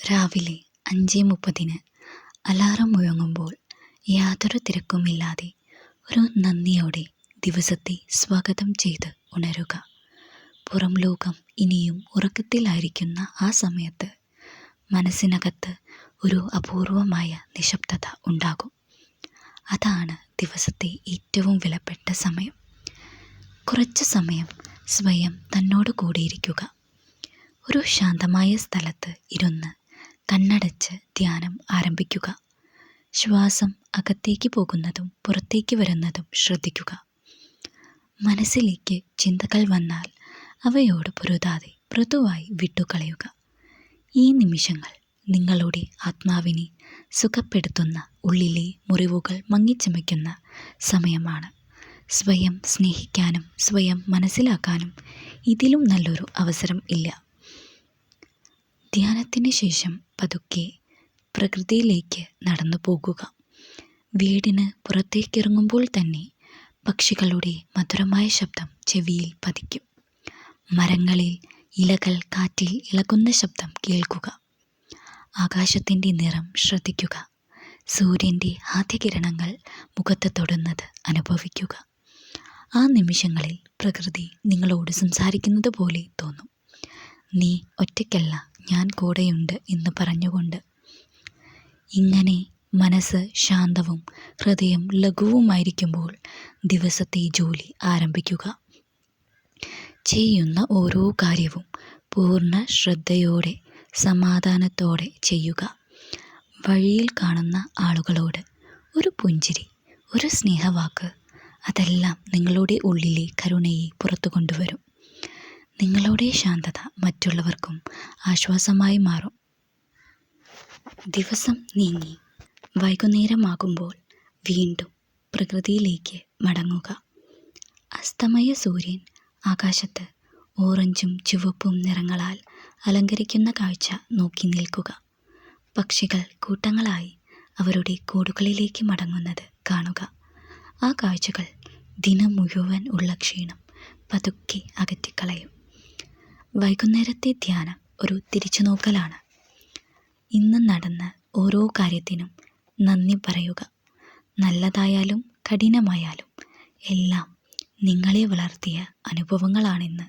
രാവിലെ അഞ്ച് മുപ്പതിന് അലാറം മുഴങ്ങുമ്പോൾ യാതൊരു തിരക്കുമില്ലാതെ ഒരു നന്ദിയോടെ ദിവസത്തെ സ്വാഗതം ചെയ്ത് ഉണരുക. പുറം ലോകം ഇനിയും ഉറക്കത്തിലായിരിക്കുന്ന ആ സമയത്ത് മനസ്സിനകത്ത് ഒരു അപൂർവമായ നിശബ്ദത ഉണ്ടാകും. അതാണ് ദിവസത്തെ ഏറ്റവും വിലപ്പെട്ട സമയം. കുറച്ച് സമയം സ്വയം തന്നോട് കൂടിയിരിക്കുക. ഒരു ശാന്തമായ സ്ഥലത്ത് ഇരുന്ന് കണ്ണടച്ച് ധ്യാനം ആരംഭിക്കുക. ശ്വാസം അകത്തേക്ക് പോകുന്നതും പുറത്തേക്ക് വരുന്നതും ശ്രദ്ധിക്കുക. മനസ്സിലേക്ക് ചിന്തകൾ വന്നാൽ അവയോട് പൊരുതാതെ മൃദുവായി വിട്ടുകളയുക. ഈ നിമിഷങ്ങൾ നിങ്ങളുടെ ആത്മാവിനെ സുഖപ്പെടുത്തുന്ന ഉള്ളിലെ മുറിവുകൾ മങ്ങിച്ചമയ്ക്കുന്ന സമയമാണ്. സ്വയം സ്നേഹിക്കാനും സ്വയം മനസ്സിലാക്കാനും ഇതിലും നല്ലൊരു അവസരം ഇല്ല. ധ്യാനത്തിന് ശേഷം പതുക്കെ പ്രകൃതിയിലേക്ക് നടന്നു പോകുക. വീടിന് പുറത്തേക്കിറങ്ങുമ്പോൾ തന്നെ പക്ഷികളുടെ മധുരമായ ശബ്ദം ചെവിയിൽ പതിക്കും. മരങ്ങളിൽ ഇലകൾ കാറ്റിൽ ഇളകുന്ന ശബ്ദം കേൾക്കുക. ആകാശത്തിന്റെ നിറം ശ്രദ്ധിക്കുക. സൂര്യന്റെ ആദ്യകിരണങ്ങൾ മുഖത്ത് തൊടുന്നത് അനുഭവിക്കുക. ആ നിമിഷങ്ങളിൽ പ്രകൃതി നിങ്ങളോട് സംസാരിക്കുന്നത് പോലെ തോന്നും. നീ ഒറ്റയ്ക്കല്ല ഞാൻ കൂടെയുണ്ട് എന്ന് പറഞ്ഞുകൊണ്ട് ഇങ്ങനെ മനസ്സ് ശാന്തവും ഹൃദയം ലഘുവുമായിരിക്കുമ്പോൾ ദിവസത്തെ ജോലി ആരംഭിക്കുക. ചെയ്യുന്ന ഓരോ കാര്യവും പൂർണ ശ്രദ്ധയോടെ സമാധാനത്തോടെ ചെയ്യുക. വഴിയിൽ കാണുന്ന ആളുകളോട് ഒരു പുഞ്ചിരി ഒരു സ്നേഹവാക്ക് അതെല്ലാം നിങ്ങളുടെ ഉള്ളിലെ കരുണയെ പുറത്തു കൊണ്ടുവരും നിങ്ങളുടെ ശാന്തത മറ്റുള്ളവർക്കും ആശ്വാസമായി മാറും. ദിവസം നീങ്ങി. വൈകുന്നേരമാകുമ്പോൾ വീണ്ടും പ്രകൃതിയിലേക്ക് മടങ്ങുക. അസ്തമയ സൂര്യൻ ആകാശത്ത് ഓറഞ്ചും ചുവപ്പും നിറങ്ങളാൽ അലങ്കരിക്കുന്ന കാഴ്ച നോക്കി നിൽക്കുക. പക്ഷികൾ കൂട്ടങ്ങളായി അവരുടെ കൂടുകളിലേക്ക് മടങ്ങുന്നത് കാണുക. ആ കാഴ്ചകൾ ദിനം മുഴുവൻ ഉള്ള ക്ഷീണം പതുക്കെ അകറ്റിക്കളയും. വൈകുന്നേരത്തെ ധ്യാനം ഒരു തിരിച്ചുനോക്കലാണ്. ഇന്ന് നടന്ന ഓരോ കാര്യത്തിനും നന്ദി പറയുക. നല്ലതായാലും കഠിനമായാലും എല്ലാം നിങ്ങളെ വളർത്തിയ അനുഭവങ്ങളാണെന്ന്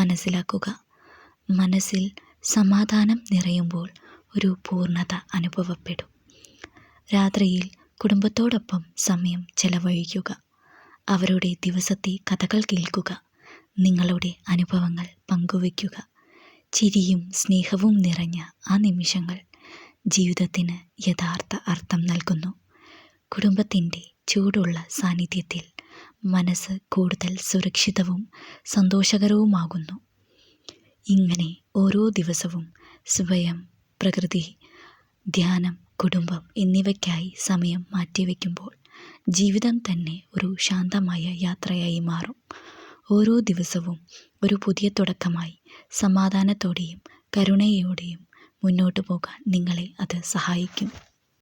മനസ്സിലാക്കുക. മനസ്സിൽ സമാധാനം നിറയുമ്പോൾ ഒരു പൂർണത അനുഭവപ്പെടും. രാത്രിയിൽ കുടുംബത്തോടൊപ്പം സമയം ചെലവഴിക്കുക. അവരുടെ ദിവസത്തെ കഥകൾ കേൾക്കുക. നിങ്ങളുടെ അനുഭവങ്ങൾ പങ്കുവയ്ക്കുക. ചിരിയും സ്നേഹവും നിറഞ്ഞ ആ നിമിഷങ്ങൾ ജീവിതത്തിന് യഥാർത്ഥ അർത്ഥം നൽകുന്നു. കുടുംബത്തിന്റെ ചൂടുള്ള സാന്നിധ്യത്തിൽ മനസ്സ് കൂടുതൽ സുരക്ഷിതവും സന്തോഷകരവുമാകുന്നു. ഇങ്ങനെ ഓരോ ദിവസവും സ്വയം പ്രകൃതി ധ്യാനം കുടുംബം എന്നിവയ്ക്കായി സമയം മാറ്റിവെക്കുമ്പോൾ ജീവിതം തന്നെ ഒരു ശാന്തമായ യാത്രയായി മാറും. ഓരോ ദിവസവും ഒരു പുതിയ തുടക്കമായി സമാധാനത്തോടെയും കരുണയോടെയും മുന്നോട്ട് പോകാൻ നിങ്ങളെ അത് സഹായിക്കും.